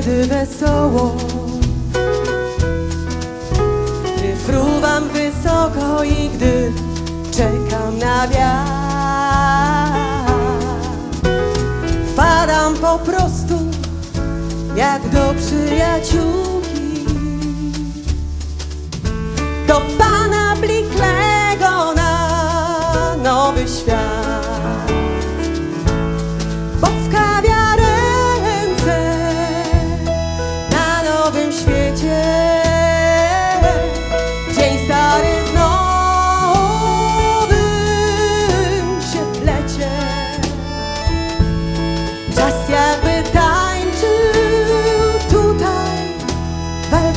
kiedy wesoło. Gdy fruwam wysoko i gdy czekam na wiatr. Wpadam po prostu jak do przyjaciółki. Do pana Bliklego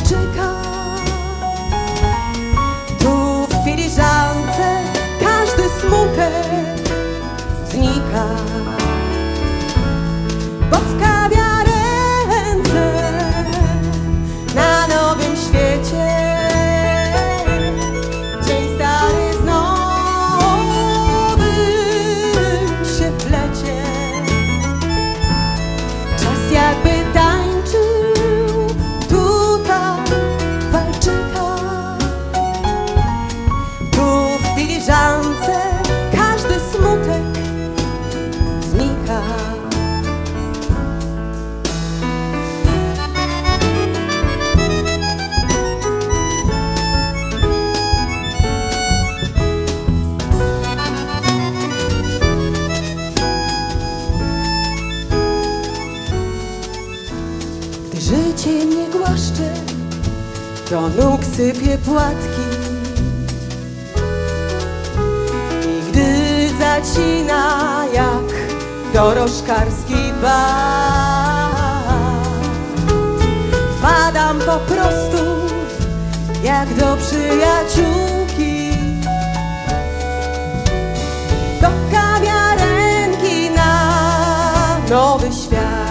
walczyka. Tu życie mnie głaszcze, do nóg sypie płatki. I gdy zacina jak dorożkarski bar, wpadam po prostu jak do przyjaciółki. Do kawiarenki na nowy świat.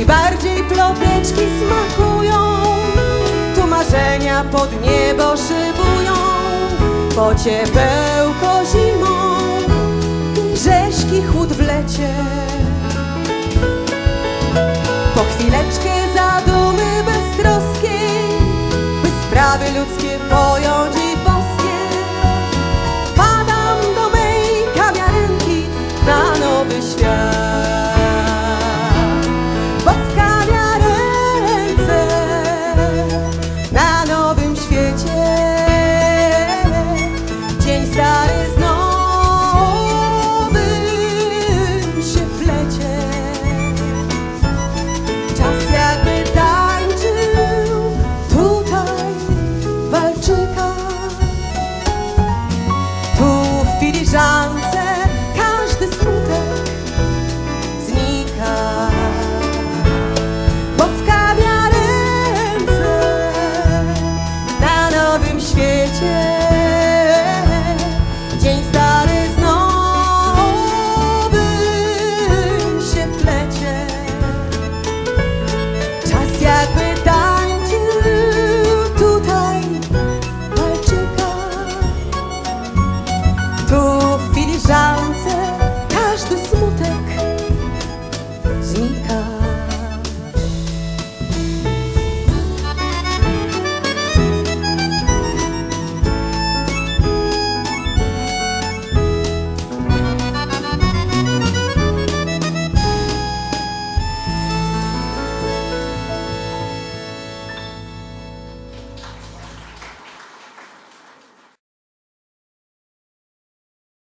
Najbardziej ploteczki smakują, tu marzenia pod niebo szybują, po ciepełko zimą. I rzeźki chłód w lecie.